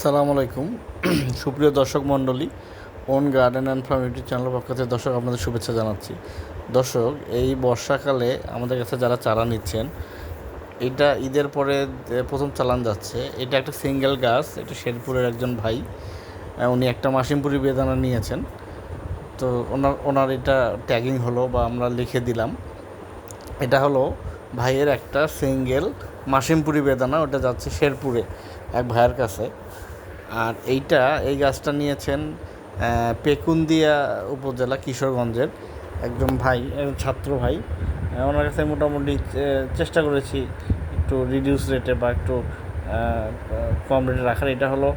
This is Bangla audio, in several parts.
আসসালামু আলাইকুম। সুপ্রিয় দর্শক মণ্ডলী, own garden and farm YouTube চ্যানেলের পক্ষ থেকে দর্শক আপনাদের শুভেচ্ছা জানাচ্ছি। দর্শক, এই বর্ষাকালে আমাদের কাছে যারা চারা নিচ্ছেন, এটা ঈদের পরে প্রথম চালান যাচ্ছে। এটা একটা সিঙ্গেল গাছ, এটা শেরপুরের একজন ভাই উনি একটা মাসিমপুরি বেদানা নিয়েছেন। তো ওনার ওনার এটা ট্যাগিং হলো বা আমরা লিখে দিলাম। এটা হলো ভাইয়ের একটা সিঙ্গেল মাসিমপুরি বেদানা, ওটা যাচ্ছে শেরপুরে এক ভাইয়ের কাছে। আর এইটা এই গাছটা নিয়েছেন পেকুন্দিয়া উপজেলা কিশোরগঞ্জের একজন ভাই একজন ছাত্র ভাই। ওনার কাছে মোটামুটি চেষ্টা করেছি একটু রিডিউস রেটে বা একটু কম রেটে রাখার। এটা হলো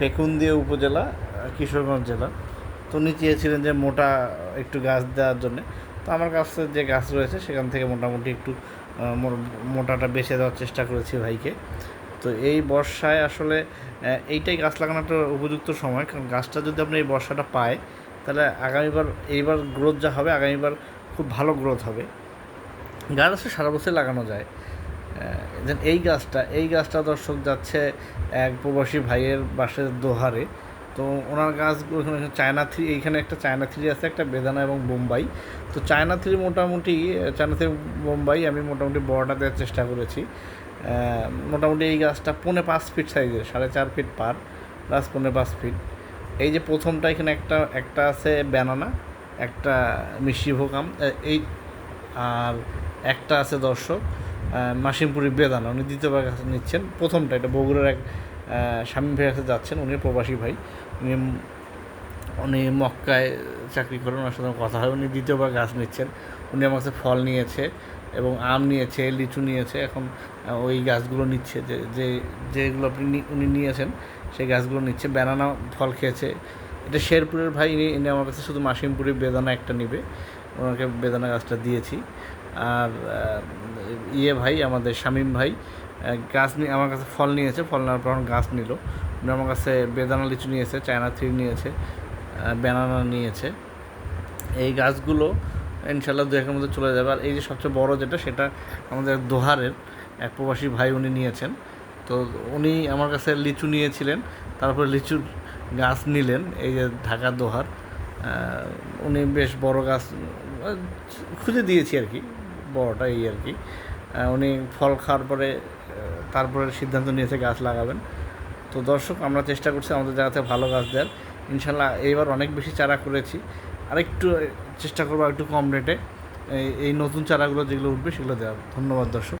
পেকুন্দিয়া উপজেলা কিশোরগঞ্জ জেলা। তো উনি চেয়েছিলেন যে মোটা একটু গাছ দেওয়ার জন্য। তো আমার কাছে যে গাছ রয়েছে, সেখান থেকে মোটামুটি একটু মোটাটা বেছে দেওয়ার চেষ্টা করেছি ভাইকে। তো এই বর্ষায় আসলে এইটাই গাছ লাগানোটা উপযুক্ত সময়। কারণ গাছটা যদি আপনি এই বর্ষাটা পায়, তাহলে আগামীবার, এইবার গ্রোথ যা হবে, আগামীবার খুব ভালো গ্রোথ হবে। গাছ আসলে সারা বছর লাগানো যায়। দেন এই গাছটা এই গাছটা দর্শক যাচ্ছে এক প্রবাসী ভাইয়ের বাসের দোহারে। তো ওনার এখানে চায়না থ্রি, এইখানে একটা চায়না থ্রি আছে, একটা বেদানা এবং বোম্বাই। তো চায়না থ্রি মোটামুটি, চায়না থ্রি বোম্বাই আমি মোটামুটি বড়টা দেওয়ার চেষ্টা করেছি। মোটামুটি এই গাছটা পৌনে পাঁচ ফিট সাইজের সাড়ে চার ফিট পার প্লাস পৌনে পাঁচ ফিট এই যে প্রথমটা এখানে একটা একটা আছে ব্যানানা একটা মিষ্টি ভোকাম এই, আর একটা আছে দর্শক মাসিমপুরি বেদানা, উনি দ্বিতীয়বার কাছে নিচ্ছেন। প্রথমটা, এটা বগুড়ার এক স্বামী ভাইয়ের কাছে যাচ্ছেন, উনি প্রবাসী ভাই। উনি উনি মক্কায় চাকরি করেন, ওনার সাথে কথা হয়, উনি দ্বিতীয়বার গাছ নিচ্ছেন। উনি আমার কাছে ফল নিয়েছে। এবং আম নিয়েছে, লিচু নিয়েছে, এখন ওই গাছগুলো নিচ্ছে, যে যে, যেগুলো আপনি উনি নিয়েছেন, সেই গাছগুলো নিচ্ছে। ব্যানানা ফল খেয়েছে। এটা শেরপুরের ভাই, ইনি আমার কাছে শুধু মাসিমপুরি বেদানা একটা নিবে। ওনাকে বেদানা গাছটা দিয়েছি। আর ইয়ে ভাই, আমাদের শামীম ভাই গাছ নিয়ে আমার কাছে ফল নিয়েছে, ফল নেওয়ার পর গাছ নিল। উনি আমার কাছে বেদানা লিচু নিয়েছে, চায়না থ্রি নিয়েছে ব্যানানা নিয়েছে। এই গাছগুলো ইনশাল্লাহ দু একের মধ্যে চলে যাবে। আর এই যে সবচেয়ে বড় যেটা, সেটা আমাদের দোহারের এক প্রবাসী ভাই উনি নিয়েছেন। তো উনি আমার কাছে লিচু নিয়েছিলেন, তারপরে লিচুর গাছ নিলেন, এই যে ঢাকা দোহার। উনি বেশ বড় গাছ, খুঁজে দিয়েছি আর কি, বড়টা এই আর কি। উনি ফল খাওয়ার পরে তারপরে সিদ্ধান্ত নিয়েছে গাছ লাগাবেন। তো দর্শক, আমরা চেষ্টা করছি আমাদের জায়গাতে ভালো গাছ দেওয়ার। ইনশাল্লাহ এইবার অনেক বেশি চারা করেছি। আরেকটু চেষ্টা করব একটু কম রেটে এই নতুন চারাগুলো যেগুলো উঠবে সেগুলো দেওয়া ধন্যবাদ দর্শক।